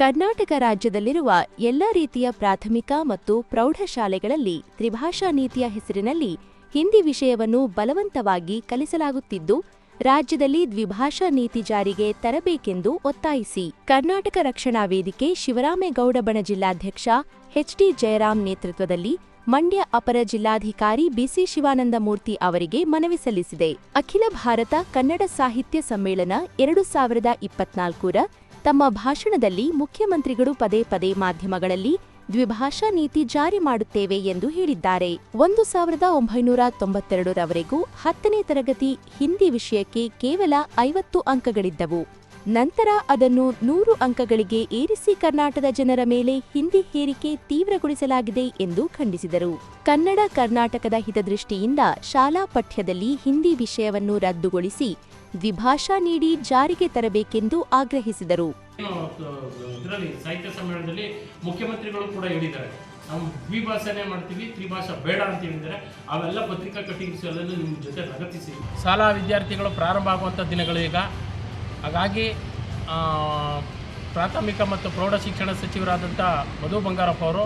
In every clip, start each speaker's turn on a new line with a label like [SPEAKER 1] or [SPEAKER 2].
[SPEAKER 1] ಕರ್ನಾಟಕ ರಾಜ್ಯದಲ್ಲಿರುವ ಎಲ್ಲ ರೀತಿಯ ಪ್ರಾಥಮಿಕ ಮತ್ತು ಪ್ರೌಢಶಾಲೆಗಳಲ್ಲಿ ತ್ರಿಭಾಷಾ ನೀತಿಯ ಹೆಸರಿನಲ್ಲಿ ಹಿಂದಿ ವಿಷಯವನ್ನು ಬಲವಂತವಾಗಿ ಕಲಿಸಲಾಗುತ್ತಿದ್ದು, ರಾಜ್ಯದಲ್ಲಿ ದ್ವಿಭಾಷಾ ನೀತಿ ಜಾರಿಗೆ ತರಬೇಕೆಂದು ಒತ್ತಾಯಿಸಿ. ಕರ್ನಾಟಕ ರಕ್ಷಣಾ ವೇದಿಕೆ ಶಿವರಾಮೇಗೌಡ ಬಣ ಜಿಲ್ಲಾಧ್ಯಕ್ಷ ಎಚ್ಡಿ ಜಯರಾಮ್ ನೇತೃತ್ವದಲ್ಲಿ ಮಂಡ್ಯ ಅಪರ ಜಿಲ್ಲಾಧಿಕಾರಿ ಬಿಸಿ ಶಿವಾನಂದಮೂರ್ತಿ ಅವರಿಗೆ ಮನವಿ ಸಲ್ಲಿಸಿದೆ. ಅಖಿಲ ಭಾರತ ಕನ್ನಡ ಸಾಹಿತ್ಯ ಸಮ್ಮೇಳನ ಎರಡು ಸಾವಿರದ ಇಪ್ಪತ್ನಾಲ್ಕರ ತಮ್ಮ ಭಾಷಣದಲ್ಲಿ ಮುಖ್ಯಮಂತ್ರಿಗಳು ಪದೇ ಪದೇ ಮಾಧ್ಯಮಗಳಲ್ಲಿ ದ್ವಿಭಾಷಾ ನೀತಿ ಜಾರಿ ಮಾಡುತ್ತೇವೆ ಎಂದು ಹೇಳಿದ್ದಾರೆ. ಒಂದು ಸಾವಿರದ ಒಂಬೈನೂರ ತೊಂಬತ್ತೆರಡರವರೆಗೂ ಹತ್ತನೇ ತರಗತಿ ಹಿಂದಿ ವಿಷಯಕ್ಕೆ ಕೇವಲ ಐವತ್ತು ಅಂಕಗಳಿದ್ದವು. ನಂತರ ಅದನ್ನು ನೂರು ಅಂಕಗಳಿಗೆ ಏರಿಸಿ ಕರ್ನಾಟಕದ ಜನರ ಮೇಲೆ ಹಿಂದಿ ಹೇರಿಕೆ ತೀವ್ರಗೊಳಿಸಲಾಗಿದೆ ಎಂದು ಖಂಡಿಸಿದರು. ಕನ್ನಡ ಕರ್ನಾಟಕದ ಹಿತದೃಷ್ಟಿಯಿಂದ ಶಾಲಾ ಪಠ್ಯದಲ್ಲಿ ಹಿಂದಿ ವಿಷಯವನ್ನು ರದ್ದುಗೊಳಿಸಿ ದ್ವಿಭಾಷಾ ನೀಡಿ ಜಾರಿಗೆ ತರಬೇಕೆಂದು ಆಗ್ರಹಿಸಿದರು.
[SPEAKER 2] ಇದರಲ್ಲಿ ಸಾಹಿತ್ಯ ಸಮ್ಮೇಳನದಲ್ಲಿ ಮುಖ್ಯಮಂತ್ರಿಗಳು ಕೂಡ ಹೇಳಿದ್ದಾರೆ. ನಾವು ದ್ವಿಭಾಷೆನೇ ಮಾಡ್ತೀವಿ ತ್ರಿಭಾಷಾ ಬೇಡ ಅಂತ ಹೇಳಿದರೆ ಅವೆಲ್ಲ ಪತ್ರಿಕಾ ಕಟ್ಟಿಂಗ್ಸ್ ಎಲ್ಲ ನಿಮ್ಮ ಜೊತೆ ಲಗತ್ತಿಸಿ ಶಾಲಾ ವಿದ್ಯಾರ್ಥಿಗಳು ಪ್ರಾರಂಭ ಆಗುವಂಥ ದಿನಗಳು ಈಗ. ಹಾಗಾಗಿ ಪ್ರಾಥಮಿಕ ಮತ್ತು ಪ್ರೌಢ ಶಿಕ್ಷಣ ಸಚಿವರಾದಂಥ ಮಧು ಬಂಗಾರಪ್ಪ ಅವರು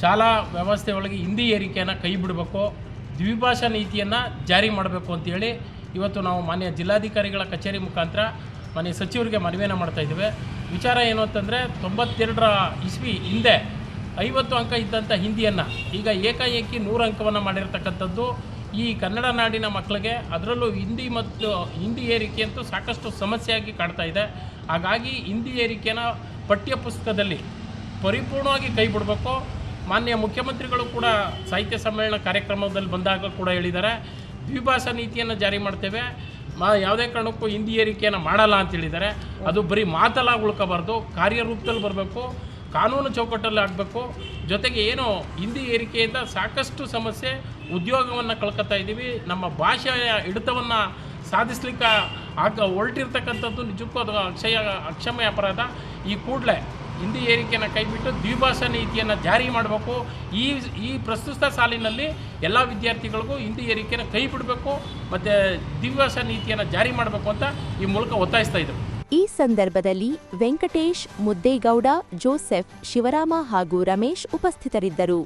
[SPEAKER 2] ಶಾಲಾ ವ್ಯವಸ್ಥೆ ಒಳಗೆ ಹಿಂದಿ ಏರಿಕೆಯನ್ನು ಕೈ ಬಿಡಬೇಕು, ದ್ವಿಭಾಷಾ ನೀತಿಯನ್ನು ಜಾರಿ ಮಾಡಬೇಕು ಅಂತೇಳಿ ಇವತ್ತು ನಾವು ಮಾನ್ಯ ಜಿಲ್ಲಾಧಿಕಾರಿಗಳ ಕಚೇರಿ ಮುಖಾಂತರ ಮಾನ್ಯ ಸಚಿವರಿಗೆ ಮನವಿಯನ್ನು ಮಾಡ್ತಾ ಇದ್ದೇವೆ. ವಿಚಾರ ಏನು ಅಂತಂದರೆ, ತೊಂಬತ್ತೆರಡರ ಇಸ್ವಿ ಹಿಂದೆ ಐವತ್ತು ಅಂಕ ಇದ್ದಂಥ ಹಿಂದಿಯನ್ನು ಈಗ ಏಕಾಏಕಿ ನೂರು ಅಂಕವನ್ನು ಮಾಡಿರ್ತಕ್ಕಂಥದ್ದು ಈ ಕನ್ನಡ ನಾಡಿನ ಮಕ್ಕಳಿಗೆ ಅದರಲ್ಲೂ ಹಿಂದಿ ಮತ್ತು ಹಿಂದಿ ಏರಿಕೆ ಅಂತೂ ಸಾಕಷ್ಟು ಸಮಸ್ಯೆಯಾಗಿ ಕಾಡ್ತಾ ಇದೆ. ಹಾಗಾಗಿ ಹಿಂದಿ ಏರಿಕೆನ ಪಠ್ಯ ಪುಸ್ತಕದಲ್ಲಿ ಪರಿಪೂರ್ಣವಾಗಿ ಕೈ ಬಿಡಬೇಕು. ಮಾನ್ಯ ಮುಖ್ಯಮಂತ್ರಿಗಳು ಕೂಡ ಸಾಹಿತ್ಯ ಸಮ್ಮೇಳನ ಕಾರ್ಯಕ್ರಮದಲ್ಲಿ ಬಂದಾಗ ಕೂಡ ಹೇಳಿದ್ದಾರೆ. ದ್ವಿಭಾಷಾ ನೀತಿಯನ್ನು ಜಾರಿ ಮಾಡ್ತೇವೆ. ಮಾ, ಯಾವುದೇ ಕಾರಣಕ್ಕೂ ಹಿಂದಿ ಏರಿಕೆಯನ್ನು ಮಾಡಲ್ಲ ಅಂತ ಹೇಳಿದ್ದಾರೆ. ಅದು ಬರೀ ಮಾತಲ್ಲ ಉಳ್ಕೋಬಾರ್ದು. ಕಾರ್ಯರೂಪದಲ್ಲಿ ಬರಬೇಕು. ಕಾನೂನು ಚೌಕಟ್ಟಲ್ಲಿ ಆಗಬೇಕು. ಜೊತೆಗೆ ಏನು ಹಿಂದಿ ಏರಿಕೆಯಿಂದ ಸಾಕಷ್ಟು ಸಮಸ್ಯೆ ಉದ್ಯೋಗವನ್ನು ಕಳ್ಕೊತಾ ಇದ್ದೀವಿ, ನಮ್ಮ ಭಾಷೆಯ ಹಿಡಿತವನ್ನು ಸಾಧಿಸ್ಲಿಕ್ಕೆ ಆಗ ಹೊರಟಿರ್ತಕ್ಕಂಥದ್ದು ನಿಜಕ್ಕೂ ಅದು ಅಕ್ಷಯ, ಅಕ್ಷಮ್ಯ ಅಪರಾಧ. ಈ ಕೂಡಲೇ ಹಿಂದಿ ಏರಿಕೆಯನ್ನು ಕೈಬಿಟ್ಟು ದ್ವಿಭಾಷಾ ನೀತಿಯನ್ನು ಜಾರಿ ಮಾಡಬೇಕು. ಈ ಈ ಪ್ರಸ್ತುತ ಸಾಲಿನಲ್ಲಿ ಎಲ್ಲ ವಿದ್ಯಾರ್ಥಿಗಳಿಗೂ ಹಿಂದಿ ಏರಿಕೆಯನ್ನು ಕೈ ಬಿಡಬೇಕು ಮತ್ತು ದ್ವಿಭಾಷಾ ನೀತಿಯನ್ನು ಜಾರಿ ಮಾಡಬೇಕು ಅಂತ ಈ ಮೂಲಕ ಒತ್ತಾಯಿಸ್ತಾ ಇದ್ದರು
[SPEAKER 1] ಈ ಸಂದರ್ಭದಲ್ಲಿ ವೆಂಕಟೇಶ್ ಮುದ್ದೇಗೌಡ, ಜೋಸೆಫ್ ಶಿವರಾಮ ಹಾಗೂ ರಮೇಶ್ ಉಪಸ್ಥಿತರಿದ್ದರು.